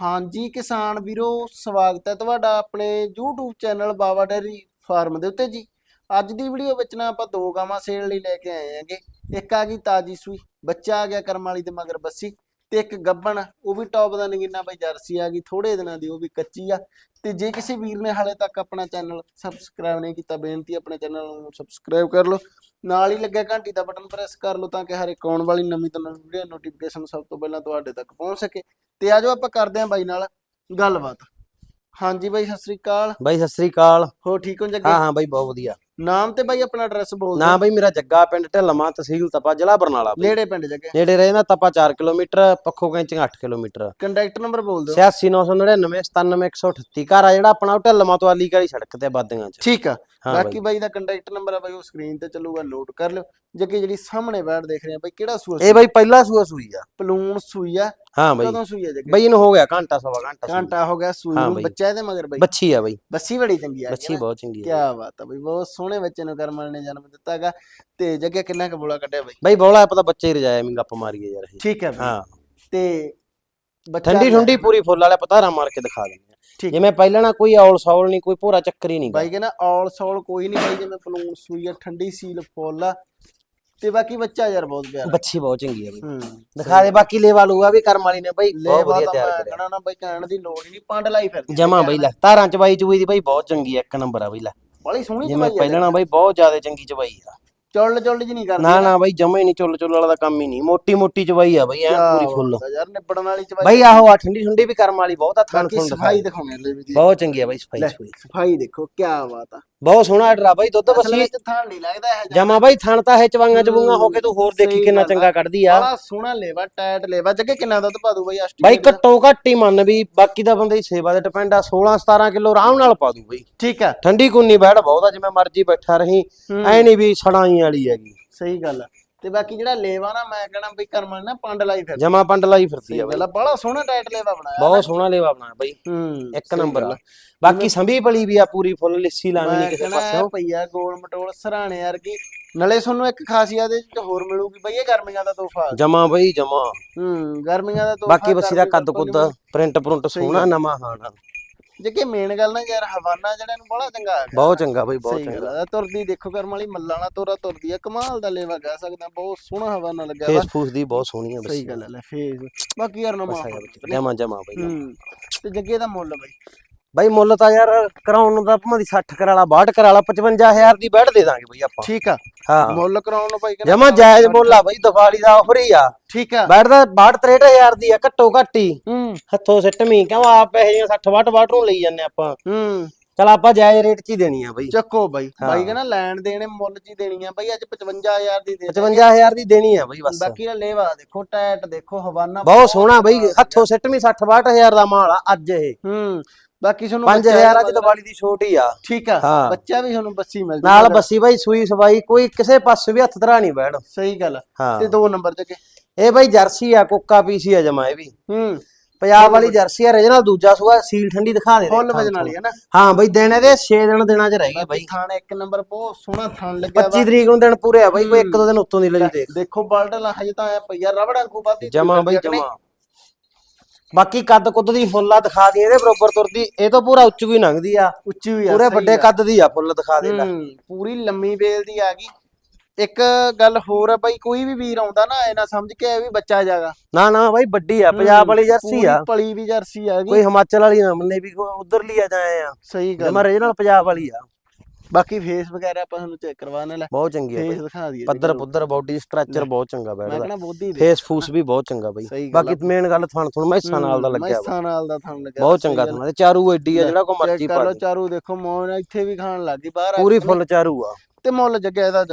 ਹਾਂਜੀ ਕਿਸਾਨ ਵੀਰੋ, ਸਵਾਗਤ ਹੈ ਤੁਹਾਡਾ ਆਪਣੇ YouTube channel Bawa dairy farm ਦੇ ਉੱਤੇ ਜੀ। ਅੱਜ ਦੀ ਵੀਡੀਓ ਵਿੱਚ ਨਾ ਆਪਾਂ ਦੋ ਗਾਵਾਂ ਸੇਲ ਲਈ ਲੈ ਕੇ ਆਏ ਹਾਂਗੇ। ਇੱਕ ਆ ਗਈ ਤਾਜੀ ਸੂਈ, ਬੱਚਾ ਆ ਗਿਆ ਕਰਮ ਵਾਲੀ ਦੇ ਮਗਰ ਬੱਸੀ ਤੇ ਇੱਕ ਗੱਬਣ, ਉਹ ਵੀ ਟੌਪ ਦਾ ਨਗੀਨਾ ਬਈ ਜਰਸੀ ਆ ਗਈ ਥੋੜੇ ਦਿਨਾਂ ਦੀ ਉਹ ਵੀ ਕੱਚੀ ਆ। ਤੇ ਜੇ ਕਿਸੇ ਵੀਰ ਨੇ ਹਾਲੇ ਤੱਕ ਆਪਣਾ ਚੈਨਲ ਸਬਸਕ੍ਰਾਈਬ ਨਹੀਂ ਕੀਤਾ, ਬੇਨਤੀ ਆਪਣੇ ਚੈਨਲ ਨੂੰ ਸਬਸਕ੍ਰਾਈਬ ਕਰ ਲਓ। ਨਾਲ ਹੀ ਲੱਗਿਆ ਘੰਟੀ ਦਾ ਬਟਨ ਪ੍ਰੈਸ ਕਰ ਲਓ ਤਾਂ ਕਿ ਹਰ ਇੱਕ ਆਉਣ ਵਾਲੀ ਨਵੀਂ ਤੋਂ ਨਵੀਂ ਵੀਡੀਓ ਨੋਟੀਫਿਕੇਸ਼ਨ ਸਭ ਤੋਂ ਪਹਿਲਾਂ ਤੁਹਾਡੇ ਤੱਕ ਪਹੁੰਚ ਸਕੇ। ਤੇ ਆਜੋ ਆਪਾਂ ਕਰਦੇ ਆਂ ਬਾਈ ਨਾਲ ਗੱਲਬਾਤ। ਹਾਂਜੀ ਬਾਈ ਸਤਿ ਸ੍ਰੀ ਅਕਾਲ। ਬਾਈ ਸਤਿ ਸ੍ਰੀ ਅਕਾਲ। ਹੋ ਠੀਕ ਹੋ ਜੱਗੇ ਹਾਂ ਹਾਂ ਬਾਈ ਬਹੁਤ ਵਧੀਆ। ਨਾਮ ਤੇ ਬਾਈ ਆਪਣਾ ਐਡਰੈਸ ਬੋਲ ਨਾ ਬਾਈ ਮੇਰਾ ਜੱਗਾ ਪਿੰਡ ਢਿੱਲਮਾ ਤਹਿਸੀਲ ਤਪਾ ਜ਼ਿਲ੍ਹਾ ਬਰਨਾਲਾ ਬਾਈ। ਨੇੜੇ ਪਿੰਡ ਜੱਗੇ। ਨੇੜੇ ਰਹੇ ਨਾ Tapa 4 kilometre Pakho Kainchian 8 kilometre. Contact number ਬੋਲ ਦਿਓ। 86999 97138 ਘਰ ਆ ਜਿਹੜਾ ਆਪਣਾ ਉਹ ਢਿੱਲਮਾ ਤੋਂ ਆਲੀ ਕਾਲੀ ਸੜਕ ਤੇ ਬਾਦੀਆਂ ਚ। ਠੀਕ ਆ। ਹਾਂ ਬਾਕੀ ਬਾਈ। ਬਾਈ ਦਾ ਕੰਟੈਕਟ ਨੰਬਰ ਆ ਬਾਈ ਉਹ ਸਕਰੀਨ ਤੇ ਚੱਲੂਗਾ ਨੋਟ ਕਰ ਲਿਓ। ਜੱਗੇ ਜਿਹੜੀ ਸਾਹਮਣੇ ਬੈਠ ਦੇਖ ਰਹੇ ਆ ਬਾਈ ਕਿਹੜਾ ਸੂਆ ਇਹ ਬਾਈ ਪਹਿਲਾ ਸੂਆ ਸੂਈ ਆ। ਪਲੂਣ ਸੂਈ ਆ। ਹਾਂ ਬਾਈ। ਕਦੋਂ ਸੂਈ ਜੱਗੇ ਬਾਈ ਇਹਨੂੰ ਹੋ ਗਿਆ ਘੰਟਾ ਸਵਾ ਘੰਟਾ ਸੂਈ। ਘੰਟਾ ਹੋ ਗਿਆ ਸੂਈ ਹਾਂ ਨੂੰ। ਬਾਈ। ਬੱਚਾ ਇਹਦੇ ਮਗਰ ਬਾਈ। ਬੱਚੀ ਆ ਬਾਈ। ਬੱਸੀ ਬੜੀ ਚੰਗੀ ਆ ਬੱਚੀ ਬਹੁਤ ਚੰਗੀ ਕੀ ਆ ਬਾਤ ਆ ਬਈ ਬਹੁਤ ਸੋਹਣੇ ਬੱਚੇ ਨੂੰ ਕਰਮਲ ਨੇ ਜਨਮ ਦਿੱਤਾ ਹੈਗਾ। ਤੇ ਜੱਗੇ ਕਿੰਨਾ ਕੁ ਬੋਲਾ ਕੱਢਿਆ ਬਈ? ਬਾਈ ਬੋਲਾ ਪਤਾ ਬੱਚੇ ਹੀ ਰਜਾਇਆ ਮੈਂ ਗੱਪ ਮਾਰੀਏ ਯਾਰ ਇਹ। ਠੀਕ ਹੈ ਬਈ। ਹਾਂ। ਤੇ ਬੱਚਾ ਠੰਡੀ ਠੰਡੀ ਪੂਰੀ ਫੁੱਲ ਵਾਲੇ ਪਤਾਰਾ ਮਾਰ ਕੇ ਦਿਖਾ ਦਿੰਦੇ ਆ ਠੀਕ। ਜਿਵੇਂ ਪਹਿਲਾਂ ਨਾ ਕੋਈ ਔਲ ਸੌਲ ਨਹੀਂ ਕੋਈ ਭੋਰਾ ਚੱਕਰ ਹੀ ਨਹੀਂ ਬਾਈ ਕਹਿੰਦਾ ਆਲ ਸੌਲ ਕੋਈ ਨਹੀਂ ਬਾਈ ਜਿਵੇਂ ਪਲੂਣ ਸੂਈ ਆ ਠੰਡੀ ਸੀਲ ਫੁੱਲ ਆ। ਤੇ ਬਾਕੀ ਬੱਚਾ ਯਾਰ ਬਹੁਤ ਪਿਆਰਾ ਬੱਚੀ ਬਹੁਤ ਚੰਗੀ ਆ ਬਾਈ। ਹੂੰ ਦਿਖਾ ਦੇ ਬਾਕੀ ਲੇਵਾ ਲੂਆ ਵੀ ਕਰਮ ਵਾਲੀ ਨੇ ਬਾਈ ਲੈ ਬਹੁਤ ਬਾਤ ਵਧੀਆ ਤਿਆਰ ਕਰਿਆ। ਕਹਣਾ ਨਾ ਬਾਈ ਕਹਿਣ ਦੀ ਲੋੜ ਹੀ ਨਹੀਂ ਪੰਡ ਲਾਈ ਫਿਰਦੀ ਜਮਾ ਬਾਈ ਲੈ ਧਾਰਾਂ ਚਵਾਈ ਚੂਈ ਦੀ ਬਾਈ ਬਹੁਤ ਚੰਗੀ ਆ ਇੱਕ ਨੰਬਰ ਆ ਬਾਈ ਲੈ। ਬੜੀ ਸੋਹਣੀ ਜਿਵੇਂ ਚਵਾਈ ਪਹਿਲਾਂ ਨਾ ਬਾਈ ਬਹੁਤ ਜ਼ਿਆਦਾ ਚੰਗੀ ਚਵਾਈ ਆ। ਚੁੱਲ ਚੁੱਲ ਜੀ ਨਹੀਂ ਕਰਦੀ ਨਾ ਨਾ ਬਾਈ ਜਮਾ ਹੀ ਨਹੀਂ ਚੁੱਲ ਚੁੱਲ ਵਾਲਾ ਦਾ ਕੰਮ ਹੀ ਨਹੀਂ। ਮੋਟੀ ਮੋਟੀ ਚਵਾਈ ਆ ਬਾਈ ਐ ਕਿਆ ਪੂਰੀ ਫੁੱਲ। ਆ ਯਾਰ ਨਿਬੜਨ ਵਾਲੀ ਚਵਾਈ ਬਾਈ ਆਹੋ ਆ ਠੰਡੀ ਠੰਡੀ ਵੀ ਕਰਮ ਵਾਲੀ ਬਹੁਤ ਆ ਥਣ ਬਾਕੀ ਥਣ ਸਫ਼ਾਈ ਦਿਖਾਉਣੇ ਲੈ ਵੀ ਬਹੁਤ ਚੰਗੀ ਆ ਬਾਈ। ਸਫ਼ਾਈ ਸਫ਼ਾਈ। ਦੇਖੋ ਕੀ ਬਾਤ ਆ। ਬਹੁਤ ਸੋਹਣਾ ਆ ਬਾਈ ਦੁੱਧ ਬਸੀ ਥਾਣ ਨਹੀਂ ਲੱਗਦਾ ਇਹ ਜਮਾ ਬਾਈ ਥਣ ਤਾਂ ਹੈ ਚਵਾਈਆਂ ਚਬੂਆਂ ਹੋ ਕੇ ਤੂੰ ਹੋਰ ਦੇਖੀ ਕਿੰਨਾ। ਚੰਗਾ ਕੱਢਦੀ ਆ। ਬੜਾ ਸੋਹਣਾ ਲੇਵਾ ਟਾਇਟ ਲੇਵਾ। ਜੱਗੇ ਕਿੰਨਾ ਦੁੱਧ ਪਾ ਦੂ ਬਾਈ ਅਸਟੀ ਬਾਈ ਘੱਟੋ ਘੱਟ ਹੀ ਮੰਨ ਵੀ ਬਾਕੀ ਦਾ ਬੰਦੇ ਦੀ ਸੇਵਾ ਤੇ ਡਿਪੈਂਡ ਆ 16 17 ਕਿਲੋ ਆਰਾਮ ਨਾਲ ਪਾ ਦੂ ਬਾਈ। ਠੀਕ ਆ। ਠੰਡੀ ਕੁੰਨੀ ਬੈਠ ਬਹੁਤ ਆ ਜਿਵੇਂ ਮਰਜ਼ੀ ਬੈਠਾ ਰਹੀਂ। ਐ ਨਹੀਂ ਵੀ ਛੜਾਈ ਵਾਲੀ ਹੈਗੀ। ਸਹੀ ਗੱਲ ਆ। ਤੇ ਬਾਕੀ ਜਿਹੜਾ ਲੇਵਾ ਨਾ ਮੈਂ ਕਹਣਾ ਬਈ ਕਰਮਲ ਨਾ ਪੰਡ ਲਾਈ ਫਿਰ ਜਮਾ ਪੰਡ ਲਾਈ ਫਿਰਦੀ ਆ ਬਾਈ। ਬੜਾ ਸੋਹਣਾ ਟਾਇਟ ਲੇਵਾ ਬਣਾਇਆ ਬਹੁਤ ਸੋਹਣਾ ਲੇਵਾ ਬਣਾਇਆ ਬਾਈ। ਹੂੰ ਇੱਕ ਨੰਬਰ ਬਾਕੀ ਸੰਭੀ ਪਲੀ ਵੀ ਆ ਪੂਰੀ ਫੁੱਲ ਲਿੱਸੀ ਮੈਂ ਨਹੀਂ ਕਿਸੇ ਪਾਸਿਓਂ। ਪਈਆ ਗੋਲ ਮਟੋਲ ਸਰਾਣੇ ਵਰਗੀ। ਨਾਲੇ ਤੁਹਾਨੂੰ ਇੱਕ ਖਾਸੀਅਤ ਇਹ ਚ ਹੋਰ ਮਿਲੂਗੀ ਬਈ ਇਹ ਗਰਮੀਆਂ ਦਾ ਤੋਹਫਾ। ਜਮਾ ਬਾਈ ਜਮਾ। ਹੂੰ ਗਰਮੀਆਂ ਦਾ ਤੋਹਫਾ ਬਾਕੀ ਬੱਸੀ ਦਾ ਕੱਦ ਕੁੱਦ ਪ੍ਰਿੰਟ ਪ੍ਰਿੰਟ ਸੋਹਣਾ ਨਵਾਂ ਹਾਣਾ ਜੇ ਮੇਨ ਗੱਲ ਨਾ ਯਾਰ ਹਵਾਨਾ ਜਿਹੜਾ ਨੂੰ ਬੜਾ ਚੰਗਾ ਆ ਬਹੁਤ ਚੰਗਾ ਬਾਈ ਬਹੁਤ ਚੰਗਾ। ਆ ਤੁਰਦੀ ਦੇਖੋ ਕਰਮ ਵਾਲੀ ਮੱਲਾਂ ਵਾਲਾ ਤੋਰਾ ਤੁਰਦੀ ਆ ਕਮਾਲ ਦਾ ਲੇਵਾ ਕਹਿ ਸਕਦਾ ਬਹੁਤ ਸੋਹਣਾ ਹਵਾਨਾ ਲੱਗਿਆ ਫੇਸ ਫੂਸ ਦੀ ਬਹੁਤ ਸੋਹਣੀ ਆ ਸਹੀ ਗੱਲ ਹੈ ਲੈ ਫੇਸ ਬਾਕੀ ਯਾਰ ਨਮਾ ਜਮਾ ਜਮਾ ਬਾਈ ਤੇ ਜੱਗੇ ਦਾ ਮੁੱਲ ਬਈ। ਬਾਈ ਮੁੱਲ ਤਾਂ ਯਾਰ ਕਰਾਉਣ ਨੂੰ ਤਾਂ ਭਾਵੇਂ ਦੀ 60 ਕਰ ਵਾਲਾ 62 ਕਰ ਵਾਲਾ 55000 ਦੀ ਬੈਠ ਦੇ ਦਾਂਗੇ ਬਾਈ ਆਪਾਂ। ਠੀਕ ਆ। ਹਾਂ। ਮੁੱਲ ਕਰਾਉਣ ਨੂੰ ਭਾਈ ਕਹਿੰਦਾ ਜਮਾ ਜਾਇਜ਼ ਮੁੱਲ ਆ ਬਾਈ ਦਿਵਾਲੀ ਦਾ ਆਫਰ ਹੀ ਆ। ਠੀਕ ਆ। ਬੈਠ ਦਾ 62 63000 ਦੀ ਆ ਘੱਟੋ ਘੱਟ ਹੀ। ਹੂੰ। ਹੱਥੋਂ ਸਿੱਟਵੀਂ ਕਿਉਂ ਆਪ ਇਹ ਜਿਹੀਆਂ 60 62 62 ਨੂੰ ਲਈ ਜਾਂਦੇ ਆਪਾਂ। ਹੂੰ। ਚਲ ਆਪਾਂ ਜਾਇਜ਼ ਰੇਟ 'ਚ ਹੀ ਦੇਣੀ ਆ ਬਾਈ। ਚੱਕੋ ਬਾਈ। ਹਾਂ। ਬਾਈ ਕਹਿੰਦਾ ਲੈਣ ਦੇਣੇ ਮੁੱਲ ਚ ਹੀ ਦੇਣੀ ਆ ਬਾਈ ਅੱਜ 55000 ਦੀ ਦੇ ਦੇ। 55000 ਦੀ ਦੇਣੀ ਆ ਬਾਈ ਬਸ। ਬਾਕੀ ਦਾ ਲੇਵਾ ਦੇਖੋ ਟੈਟ ਦੇਖੋ ਹਵਾਨਾ ਬਹੁਤ ਸੋਹਣਾ ਬਾਈ ਹੱਥੋਂ ਸਿੱਟਵੀਂ 60 62000 ਦਾ ਮਾਲ ਆ ਅੱਜ ਇਹ। ਹੂੰ। ਬਾਕੀ ਤੁਹਾਨੂੰ 5000 ਅੱਜ ਦੀਵਾਲੀ ਦੀ ਛੋਟ ਹੀ ਆ। ਠੀਕ ਆ। ਬੱਚਾ ਵੀ ਤੁਹਾਨੂੰ ਬੱਸੀ ਮਿਲ ਨਾਲ ਜੂਗਾ। ਬੱਸੀ ਬਾਈ ਸੂਈ ਸਵਾਈ ਕੋਈ ਕਿਸੇ ਪਾਸੇ ਵੀ ਹੱਥ ਧਰਾ ਨਹੀਂ ਬੈਣ ਸਹੀ ਗੱਲ ਤੇ ਦੋ ਨੰਬਰ ਤੇ ਇਹ ਬਾਈ ਜਰਸੀ ਆ ਕੋਕਾ ਪੀਸੀ ਆ ਜਮਾ ਇਹ ਵੀ। ਹੂੰ। ਪੰਜਾਬ ਵਾਲੀ ਜਰਸੀ ਆ ਰੀਜਨਲ ਦੂਜਾ ਸੂਆ ਸੀਲ ਠੰਡੀ ਦਿਖਾ ਦੇ ਥਾਂ ਵਜਨ। ਵਾਲੀ ਹੈ ਨਾ। ਹਾਂ ਬਾਈ ਦਿਨ ਇਹਦੇ 6 ਦਿਨ ਦਿਨਾਂ ਚ ਰਹਿ ਗਏ ਬਾਈ। ਥਾਣ ਇੱਕ ਨੰਬਰ ਬਹੁਤ ਸੋਹਣਾ ਥਾਣ ਲੱਗਿਆ 25 ਤਰੀਕ ਨੂੰ ਦਿਨ ਪੂਰੇ ਆ ਬਾਈ ਕੋਈ ਇੱਕ ਦੋ ਦਿਨ ਉੱਤੋਂ ਦੀ ਲਈ ਦੇਖ। ਦੇਖੋ ਬਲਟ ਲਾ ਹਜੇ ਤਾਂ ਆਇਆ ਪਈਆ ਰਬੜਾਂ ਕੋ ਬਾਦੀ ਜਮਾ ਬਾਈ ਜਮਾ। ਬਾਕੀ ਕੱਦ ਕੁੱਦ ਦੀ ਫੁੱਲਾ ਦਿਖਾ ਦੀ ਇਹਦੇ ਬਰੋਬਰ ਤੁਰਦੀ ਇਹ ਤੋਂ ਪੂਰਾ ਉੱਚ ਕੋਈ ਲੰਘਦੀ ਆ। ਉੱਚੀ ਵੀ ਆ ਪੂਰੇ ਸਹੀ ਵੱਡੇ ਆ। ਕੱਦ ਦੀ ਆ ਫੁੱਲ ਦਿਖਾ ਦੇ ਲੈ ਹੂੰ, ਪੂਰੀ ਲੰਮੀ ਬੇਲ ਦੀ ਆ ਗਈ। ਇੱਕ ਗੱਲ ਹੋਰ ਆ ਬਾਈ ਕੋਈ ਵੀ ਵੀਰ ਆਉਂਦਾ ਨਾ ਇਹ ਨਾ ਸਮਝ ਕੇ ਇਹ ਵੀ ਬੱਚਾ ਜਾਗਾ। ਨਾ ਨਾ ਬਾਈ ਵੱਡੀ ਆ ਪੰਜਾਬ ਵਾਲੀ ਜਰਸੀ ਆ। ਪਲੀ ਵੀ ਜਰਸੀ ਆ ਗਈ। ਕੋਈ ਹਿਮਾਚਲ ਵਾਲੀ ਨਾ ਮੰਨੇ ਵੀ ਉਧਰਲੀ ਆ ਜਾਏ ਆ। ਸਹੀ ਗੱਲ ਜਮਾ ਰੀਜਨਲ ਪੰਜਾਬ ਵਾਲੀ ਆ। ਬਾਕੀ ਫੇਸ ਵਗੈਰਾ ਆਪਾਂ ਤੁਹਾਨੂੰ ਚੈੱਕ ਕਰਵਾਣੇ ਲੈ ਬਹੁਤ ਚੰਗੀ ਆ ਫੇਸ ਦਿਖਾ ਦਈਏ ਪੱਧਰ ਪੁੱਧਰ ਬਾਡੀ ਸਟਰਕਚਰ ਬਹੁਤ ਚੰਗਾ ਮੈਂ ਬੈਠਦਾ ਕਹਣਾ ਬੋਧੀ ਦੇ। ਫੇਸ ਫੂਸ ਵੀ ਬਹੁਤ ਚੰਗਾ ਬਾਈ। ਬਾਕੀ ਮੇਨ ਗੱਲ ਥਣ ਥਣ ਮੈਸਾਂ ਨਾਲ ਦਾ ਲੱਗਿਆ। ਮੈਸਾਂ ਨਾਲ ਦਾ ਥਣ ਲੱਗਿਆ ਬਹੁਤ ਚੰਗਾ ਥਣ ਤੇ ਚਾਰੂ ਐਡੀ ਆ ਜਿਹੜਾ ਕੋ ਮਰਜ਼ੀ ਪਾ ਲੋ ਦੇ। ਚਾਰੂ ਦੇਖੋ ਮੌਨ ਇੱਥੇ ਵੀ ਖਾਣ ਲੱਗੀ ਬਾਹਰ ਆ ਪੂਰੀ। ਫੁੱਲ ਚਾਰੂ ਆ। ਤੇ ਮੁੱਲ ਜੱਗਿਆ ਇਹਦਾ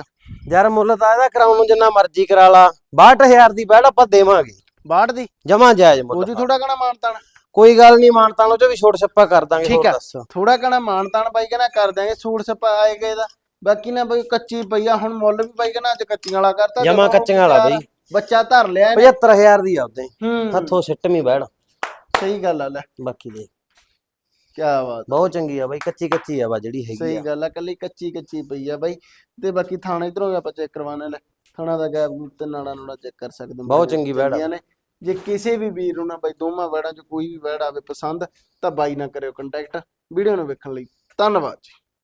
ਯਾਰ ਮੁੱਲ ਤਾਂ ਇਹਦਾ ਕਰਾਉਣ ਨੂੰ ਜਿੰਨਾ ਮਰਜ਼ੀ ਕਰਾ ਲਾ। 62000 ਦੀ ਬੈੜ ਆਪਾਂ ਦੇਵਾਂਗੇ। ਬਾੜ ਦੀ? ਜਮਾ ਜਾਇਜ਼ ਉਹ ਮੁੱਲ ਜੀ ਥੋੜਾ ਕਣਾ ਮਾਨਤਾਨ। ਕੋਈ ਗੱਲ ਨਹੀਂ ਮਾਨਤਾਂ ਨੂੰ ਚ ਵੀ ਛੋਟ ਛੱਪਾ ਕਰ ਦਾਂਗੇ ਠੀਕ ਹੋਰ ਆ। ਦੱਸ। ਥੋੜਾ ਕਣਾ ਮਾਨਤਾਨ ਬਾਈ ਕਹਿੰਦਾ ਕਰ ਦਿਆਂਗੇ ਸੂਟ ਸਪਾ ਆਏਗਾ ਇਹਦਾ ਬਾਕੀ ਨਾ ਬਈ ਕੱਚੀ ਪਈਆ ਹੁਣ ਮੁੱਲ ਵੀ ਬਾਈ ਕਹਿੰਦਾ ਅੱਜ ਕੱਚੀਆਂ ਵਾਲਾ ਕਰਤਾ ਜਮਾਂ ਜਦੋਂ ਕੱਚੀਆਂ ਵਾਲਾ ਬਈ। ਬੱਚਾ ਧਰ ਲਿਆ ਇਹਨੇ। 75000 ਦੀ ਆ ਉਦਾਂ ਹੀ। ਹੱਥੋਂ ਸਿੱਟਵੀਂ ਬੈੜ ਸਹੀ ਗੱਲ ਆ ਲੈ। ਬਾਕੀ ਦੇ ਕੀ ਬਾਤ ਬਹੁਤ ਚੰਗੀ ਆ ਬਾਈ ਕੱਚੀ ਕੱਚੀ ਆ ਵਾ ਜਿਹੜੀ ਹੈਗੀ ਸਹੀ ਆ ਗੱਲ ਆ ਕੱਲੀ ਕੱਚੀ ਕੱਚੀ ਪਈ ਆ ਬਾਈ। ਤੇ ਬਾਕੀ ਥਾਣਾ ਇਧਰੋਂ ਆਪਾਂ ਚੈੱਕ ਕਰਵਾਉਣਾ ਲੈ। ਥਾਣਾ ਦਾ ਗੈਪ ਤੇ ਨਾੜਾ ਨੂੜਾ ਚੈੱਕ ਕਰ ਸਕਦੇ ਹੋ ਬਹੁਤ ਚੰਗੀ ਆ। ਚੰਗੀਆਂ ਨੇ। ਜੇ ਕਿਸੇ ਵੀ ਵੀਰ ਨੂੰ ਨਾ ਬਾਈ ਦੋਵਾਂ ਵੈੜਾਂ 'ਚ ਕੋਈ ਵੀ ਵੈੜ ਆਵੇ ਪਸੰਦ, ਤਾਂ ਬਾਈ ਨਾ ਕਰਿਓ ਕੰਟੈਕਟ ਵੀਡੀਓ ਨੂੰ ਵੇਖਣ ਲਈ ਧੰਨਵਾਦ ਜੀ।